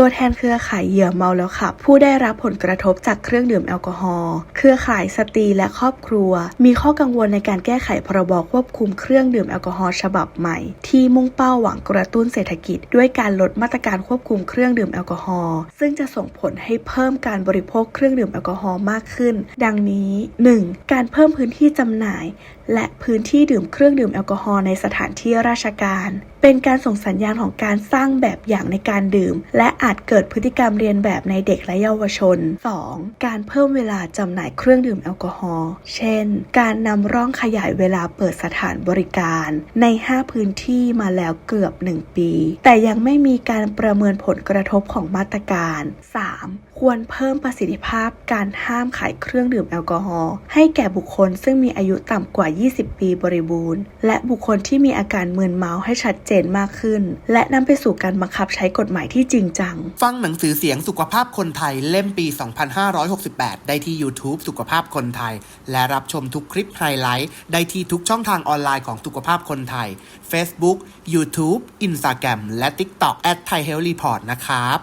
ตัวแทนเครือข่ายเหยื่อเมาแล้วขับ ผู้ได้รับผลกระทบจากเครื่องดื่มแอลกอฮอล์เครือข่ายสตรีและครอบครัว มีข้อกังวลในการแก้ไขพรบควบคุมเครื่องดื่มแอลกอฮอล์ฉบับใหม่ ที่มุ่งเป้าหวังกระตุ้นเศรษฐกิจ ด้วยการลดมาตรการควบคุมเครื่องดื่มแอลกอฮอล์ซึ่งจะส่งผลให้เพิ่มการบริโภคเครื่องดื่มแอลกอฮอล์มากขึ้น ดังนี้ 1. การเพิ่มพื้นที่จำหน่าย และพื้นที่ดื่มเครื่องดื่มแอลกอฮอล์ในสถานที่ราชการ เป็นการส่งสัญญาณของการสร้างแบบอย่างในการดื่ม และอาจเกิดพฤติกรรมเรียนแบบในเด็กและเยาวชน 2. การเพิ่มเวลาจำหน่ายเครื่องดื่มแอลกอฮอล์ เช่น การนำร่องขยายเวลาเปิดสถานบริการใน 5 พื้นที่มาแล้วเกือบ 1 ปี แต่ยังไม่มีการประเมินผลกระทบของมาตรการ 3. ควรเพิ่มประสิทธิภาพการห้ามขายเครื่องดื่มแอลกอฮอล์ให้แก่บุคคลซึ่งมีอายุต่ำกว่า 20 ปีบริบูรณ์ และบุคคลที่มีอาการมึนเมาให้ชัดเจนมากขึ้น และนำไปสู่การบังคับใช้กฎหมายที่จริงจัง ฟังหนังสือเสียงสุขภาพคนไทยเล่มปี 2568 ได้ที่ YouTube สุขภาพคนไทย และรับชมทุกคลิปไฮไลท์ได้ที่ทุกช่องทางออนไลน์ของสุขภาพคนไทย Facebook YouTube Instagram และ TikTok at Thai Health Report นะครับ